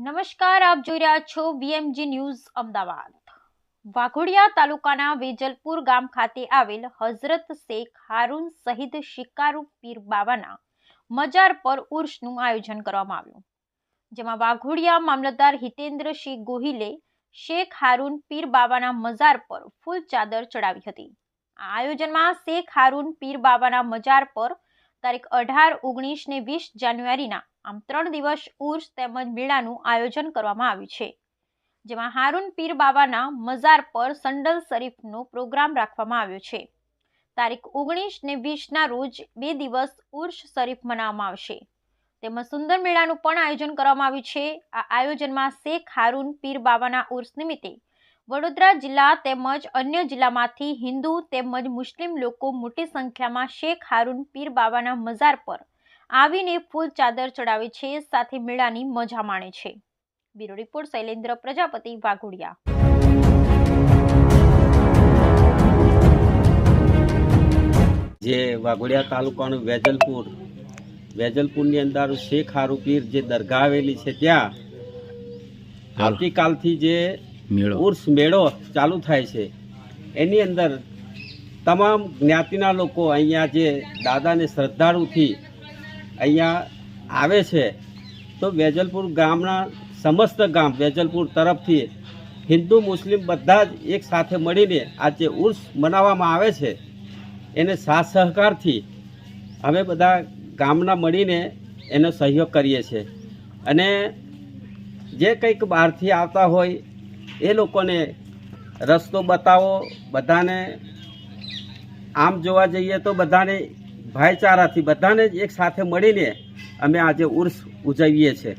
નમસ્કાર, આપ જોઈ રહ્યા છો બીએમજી ન્યૂઝ અમદાવાદ. વાઘોડિયા તાલુકાના વેજલપુર ગામ ખાતે આવેલ હઝરત શેખ હારૂન શહીદ શિકારુ પીર બાવાના મજાર પર ઉર્ષનું આયોજન કરવામાં આવ્યું. જેમાં વાઘોડિયા મામલતદાર હિતેન્દ્રસિંહ ગોહિલે શેખ હારૂન પીર બાવાના મજાર પર ફૂલ ચાદર ચડાવી હતી. આ આયોજનમાં શેખ હારૂન પીર બાવાના મજાર પર તારીખ અઢાર, ઓગણીસ ને વીસ જાન્યુઆરીના આમ ત્રણ દિવસ ઉર્સ તેમજ મેળાનું આયોજન કરવામાં આવ્યું છે. જેમાં હારૂન પીર બાબાના મઝાર પર સંડલ શરીફનો પ્રોગ્રામ રાખવામાં આવ્યો છે. તારીખ ઓગણીસ ને વીસના રોજ બે દિવસ ઉર્સ શરીફ મનાવવામાં આવશે. તેમજ સુંદર મેળાનું પણ આયોજન કરવામાં આવ્યું છે. આ આયોજનમાં શેખ હારૂન પીર બાબાના ઉર્સ નિમિત્તે વડોદરા જિલ્લા તેમજ અન્ય જિલ્લામાંથી હિન્દુ તેમજ મુસ્લિમ લોકો મોટી સંખ્યામાં શેખ હારૂન પીર બાબાના મઝાર પર આવીને ફૂલ ચાદર ચડાવે છે સાથે મેળાની મજા માણે છે. Bureau report Shailendra Prajapati Waghodia. જે વાઘોડિયા તાલુકાનું વેજલપુર વેજલપુરની અંદર શેખ હારુપીર જે દરગાહ આવેલી છે ત્યાં આવતીકાલથી જે ઉર્સ મેળો ચાલુ થાય છે. એની અંદર તમામ જ્ઞાતિના લોકો અહીંયા જે દાદાને શ્રદ્ધાળુથી અહીંયા આવે છે, તો વેજલપુર ગામના સમસ્ત ગામ વેજલપુર તરફથી હિન્દુ મુસ્લિમ બધા જ એક સાથે મળીને આ જે ઉર્સ મનાવવામાં આવે છે. એને સાથ સહકારથી અમે બધા ગામના મળીને એનો સહયોગ કરીએ છીએ. અને જે કંઈક બહારથી આવતા હોય એ લોકોને રસ્તો બતાવો, બધાને આમ જોવા જઈએ તો બધાને ભાઈચારાથી, બધાને એક સાથે મળીને અમે આજે ઉર્સ ઉજવીએ છીએ.